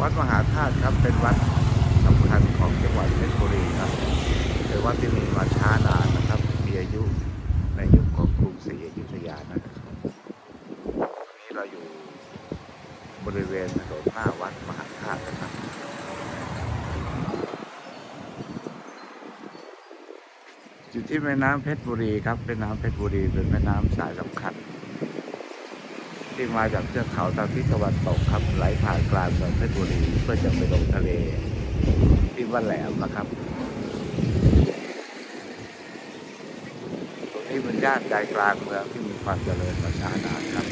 วัดมหาธาตุครับเป็นวัดสำคัญของจังหวัดเพชรบุรีครับเป็นวัดที่มีมาช้านานนะครับ มีอายุในยุคของกรุงศรีอยุธยานะครับนนี้เราอยู่บริเวณถนนหน้าวัดมหาธาตุนะครับอยู่ที่แม่น้ำเพชรบุรีครับแม่น้ำเพชรบุรีเป็นแม่น้ำสายสำคัญ ที่มาจากเทือกเขาทางทิศตะวันตกครับไหลผ่านกลางเมืองเพชรบุรีเพื่อจะไปลงทะเล ที่วัดแหลมนะครับตรงนี้เป็นย่านใจกลางเมืองที่มีความเจริญมาช้านานครับ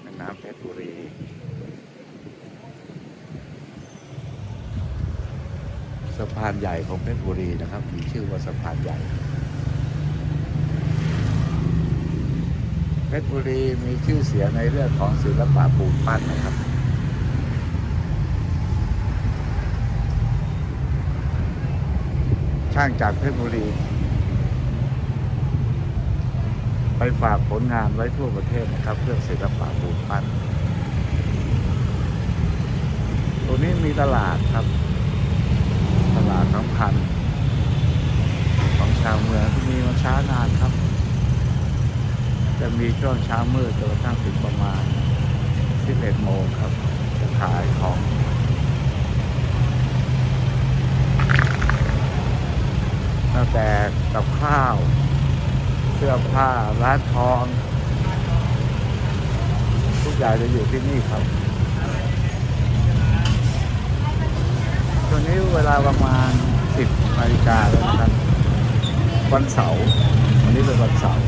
แม่น้ำเพชรบุรีสะพานใหญ่ของเพชรบุรีนะครับ มีชื่อว่าสะพานใหญ่ เพชรบุรีมีชื่อเสียงในเรื่องของศิลปะปูนปั้นนะครับช่างจากเพชรบุรี ไปฝากผลงานไว้ทั่วประเทศนะครับเรื่องศิลปะปูนปั้นตรงนี้มีตลาดครับ ตลาดสำคัญของชาวเมืองที่มีมาช้านานครับ จะมีช่วงเช้ามืดจนกระทั่งถึงประมาณ 11 โมงครับ จะขายของตั้งแต่กับข้าว เสื้อผ้าร้านทอง ทุกอย่างจะอยู่ที่นี่ครับตัวนี้เวลาประมาณ 10นาฬิกาแล้วนะครับ วันเสาร์วันนี้เป็นวันเสาร์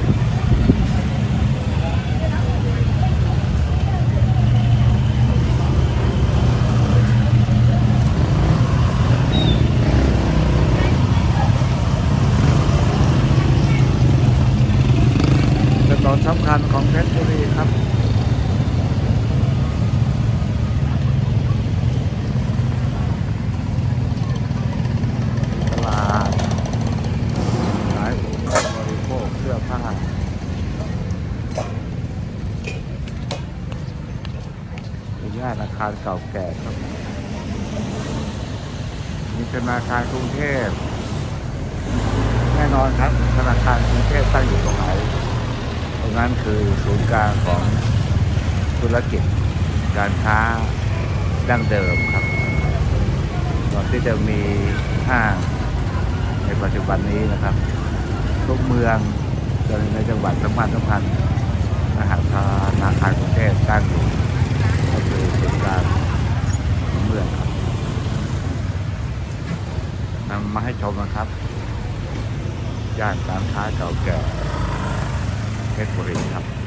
ำคัญของเพชรบุรีครับตลาดขายอุปกรณ์บริโภคเสื้อผ้าเป็นย่านอาคารเก่าแก่ครับมีธนาคารกรุงเทพแน่นอนครับธนาคารกรุงเทพตั้งอยู่ตรงไหน นั้นคือศูนย์กลางของธุรกิจการค้าดั้งเดิมครับ ก่อนที่จะมีห้างในปัจจุบันนี้นะครับ ทุกเมืองในจังหวัดสำคัญสำคัญมหาธนาคารกรุงเทพตั้งอยู่ก็คือศูนย์กลางของเมืองครับนำมาให้ชมนะครับย่านการค้าเก่าแก่ เพชรบุรีครับ